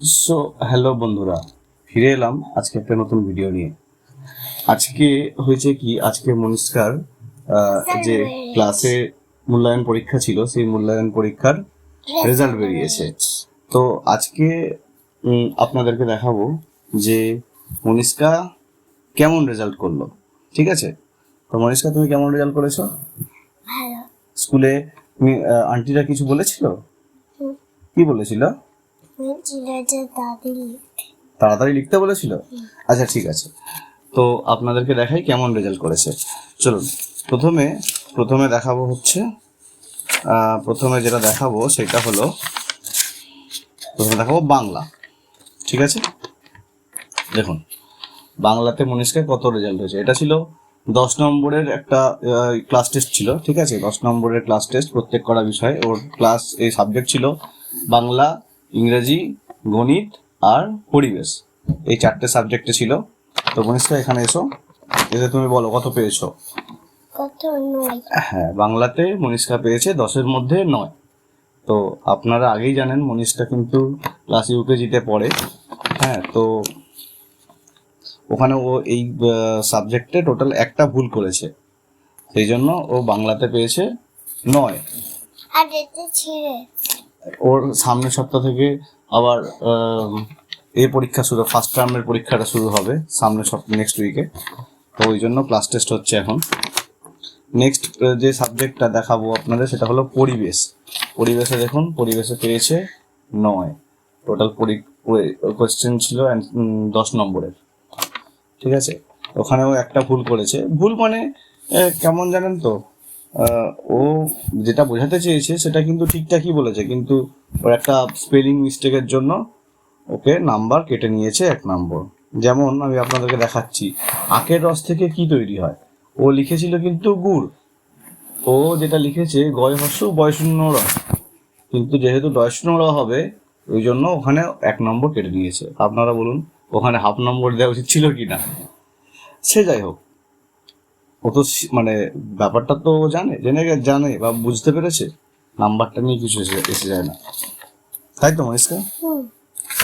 So hello বন্ধুরা ফিরে এলাম আজকে একটা নতুন ভিডিও নিয়ে। আজকে হয়েছে কি আজকে মনিষ্কার যে ক্লাসে মূল্যায়ন পরীক্ষা ছিল সেই মূল্যায়ন পরীক্ষার রেজাল্ট বেরিয়েছে। তো আজকে আপনাদেরকে দেখাবো যে মনিষ্কা কেমন রেজাল্ট করল ঠিক আছে? তো মনিষ্কা তুমি কেমন রেজাল্ট করেছ? স্কুলে তুমি আন্টিরা কিছু বলেছিল? কি বলেছিল? বলছিল যে দাদি লিখতে। তাড়াতাড়ি লিখতে বলেছিল? আচ্ছা ঠিক আছে। তো আপনাদেরকে দেখাই কেমন রেজাল্ট করেছে। চলুন প্রথমে প্রথমে দেখাবো হচ্ছে প্রথমে যেটা দেখাবো সেটা হলো প্রথমে দেখাবো বাংলা। ঠিক আছে? দেখুন বাংলাতে মনীষকে কত রেজাল্ট হয়েছে? এটা ছিল দশ নম্বরের একটা ক্লাস টেস্ট ছিল ঠিক আছে? দশ নম্বরের ক্লাস টেস্ট প্রত্যেক করা বিষয়। ওর ক্লাস এই সাবজেক্ট ছিল বাংলা ইংরেজি গণিত আর পরিবেশ। এই চারটে সাবজেক্টে ছিল। তো মনীষকা এখানে এসো। এসে তুমি বলো কত পেয়েছ? হ্যাঁ বাংলাতে মনীষকা পেয়েছে দশের মধ্যে নয়। তো আপনারা আগেই জানেন মনীষটা কিন্তু ক্লাস ইউকেজিতে পড়ে। হ্যাঁ তো ওখানে ও এই সাবজেক্টে টোটাল একটা ভুল করেছে। সেই জন্য ও বাংলাতে পেয়েছে নয়। আর এটা ছিঁড়ে। ওর সামনের সপ্তাহ থেকে আবার এই পরীক্ষা শুরু ফার্স্ট টার্মের পরীক্ষাটা শুরু হবে সামনের সপ্তাহ নেক্সট উইকে তো ওই জন্য ক্লাস টেস্ট হচ্ছে এখন। নেক্সট যে সাবজেক্টটা দেখাবো আপনাদের, সেটা হলো পরিবেশ। পরিবেশে দেখুন, পরিবেশে পেয়েছে নয়। টোটাল কোয়েশ্চেন ছিল দশ নম্বরের। ঠিক আছে? ওখানেও একটা ভুল করেছে। ভুল মানে কেমন জানেন তো? ও যেটা বোঝাতে চেয়েছে সেটা কিন্তু ঠিকঠাকই বলেছে, কিন্তু ওর একটা স্পেলিং মিস্টেকের জন্য ওকে নাম্বার কেটে নিয়েছে এক নম্বর যেমন আমি আপনাদেরকে দেখাচ্ছি, আখের রস থেকে কি তৈরি হয়? ও লিখেছিল কিন্তু গুড়। ও যেটা লিখেছে, গয় হস্য বয়শূন্য র কিন্তু যেহেতু দশশূন্য র হবে, ওই জন্য ওখানে এক নম্বর কেটে নিয়েছে আপনারা বলুন, ওখানে হাফ নম্বর দেওয়া উচিত ছিল কি না সে যাই হোক ও তো মানে ব্যাপারটা তো জানে জেনে গে- জানে বা বুঝতে পেরেছে। নাম্বারটা নিয়ে কিছু এসে যায় না। তাই তো হুম।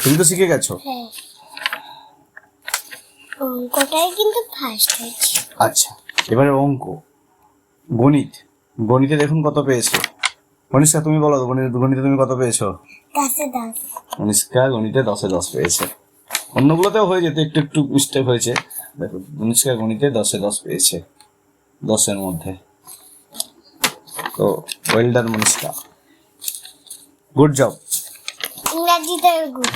তুমি তো শিখে গেছো। হ্যাঁ। অঙ্কটাই কিন্তু ফার্স্ট হয়েছে আচ্ছা এবারে অঙ্ক। গণিত। গণিতে দেখুন কত পেয়েছে। মনীষকা তুমি বলো গণিত গণিতে তুমি কত পেয়েছ? দশে দশ। মনীষকা গণিতে দশে দশ পেয়েছে। অন্যগুলোতেও হয়ে যেত একটু একটু মিস্টেক হয়েছে। দেখো মনীষকা গণিতে দশে দশ পেয়েছে। দশের মধ্যে। তো ওয়েলডান মনীষকা গুড জব ইংরাজিতে গুড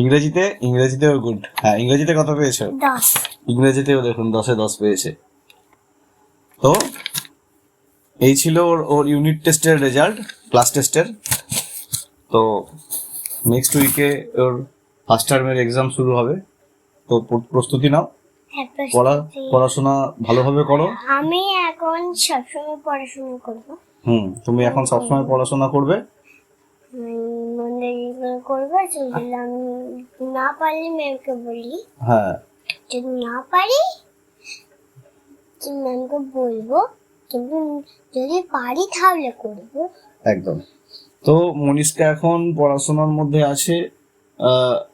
ইংরেজিতে ইংরেজিতেও গুড হ্যাঁ ইংরেজিতে কত পেয়েছ? দশ। ইংরেজিতেও দেখুন দশে দশ পেয়েছে। তো এই ছিল ওর ওর ইউনিট টেস্টের রেজাল্ট ক্লাস টেস্টের তো নেক্সট উইকে ওর ফার্স্ট টার্মের এক্সাম শুরু হবে। তো প্রস্তুতি নাও। পড়া পড়াশোনা ভালোভাবে করো? আমি এখন সবসময় পড়াশোনা করব। হুম তুমি এখন সবসময় পড়াশোনা করবে? করব সেগুলো আমি না পারলে ম্যামকে বলি। হ্যাঁ। যদি না পারি ম্যামকে বলব। কিন্তু যদি পারি তাহলে করব। একদম। তো মনীষকা এখন পড়াশোনার মধ্যে আছে।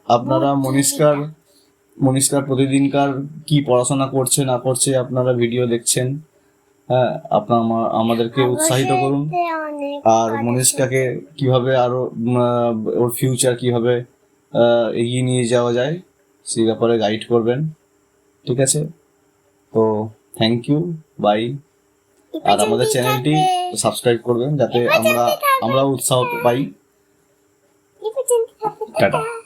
আপনারা মনীষকার মনীষকার প্রতিদিনকার কি পড়াশোনা করছে না করছে আপনারা ভিডিও দেখছেন। হ্যাঁ আপনার আমা- আমাদেরকে উৎসাহিত করুন। আর মনীষকাকে কীভাবে আরও ওর ফিউচার কীভাবে এগিয়ে নিয়ে যাওয়া যায় সেই ব্যাপারে গাইড করবেন। ঠিক আছে? তো থ্যাংক ইউ বাই আর আমাদের চ্যানেলটি সাবস্ক্রাইব করবেন যাতে আমরা আমরা উৎসাহ পাই। টাটা।